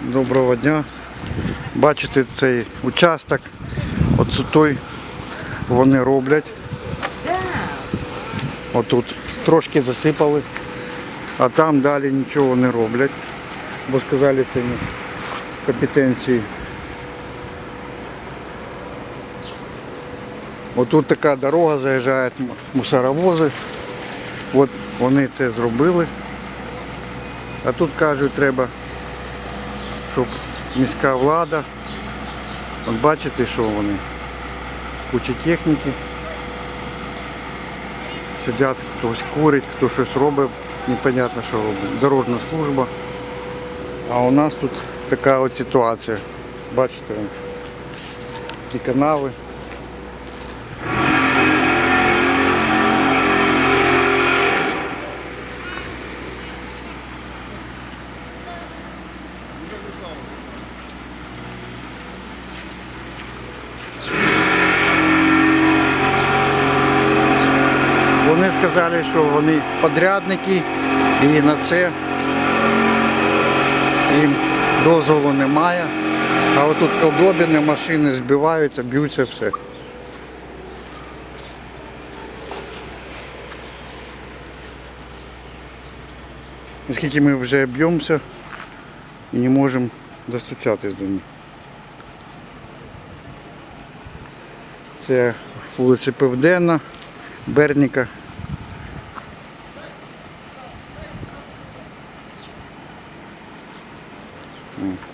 Доброго дня. Бачите цей участок. Оце той вони роблять. Отут трошки засипали, а там далі нічого не роблять, бо сказали це не компетенції. Отут така дорога, заїжджають м- мусоровози. От вони це зробили. А тут кажуть, треба, щоб міська влада. От бачите, що вони? Куча техніки. Сидять, хтось курить, хто щось робить, непонятно що робить. Дорожна служба. А у нас тут така от ситуація. Бачите, ті канави. Вони сказали, що вони подрядники і на це їм дозволу немає. А отут колдобини, машини збиваються, б'ються все. Оскільки ми вже б'ємося і не можемо достучатись до них. Це вулиця Південна, Берніка.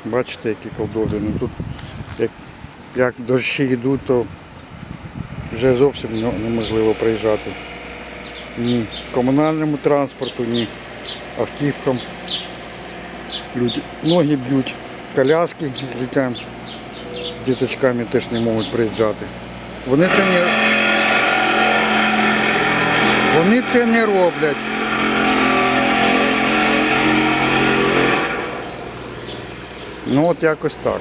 Бачите, які колдобини. Тут як, як дощі йдуть, то вже зовсім неможливо проїжджати. Ні комунальному транспорту, ні автівкам. Люди ноги б'ють, коляски з дітям, з діточками теж не можуть приїжджати. Вони це не, вони це не роблять. Ну от якось так.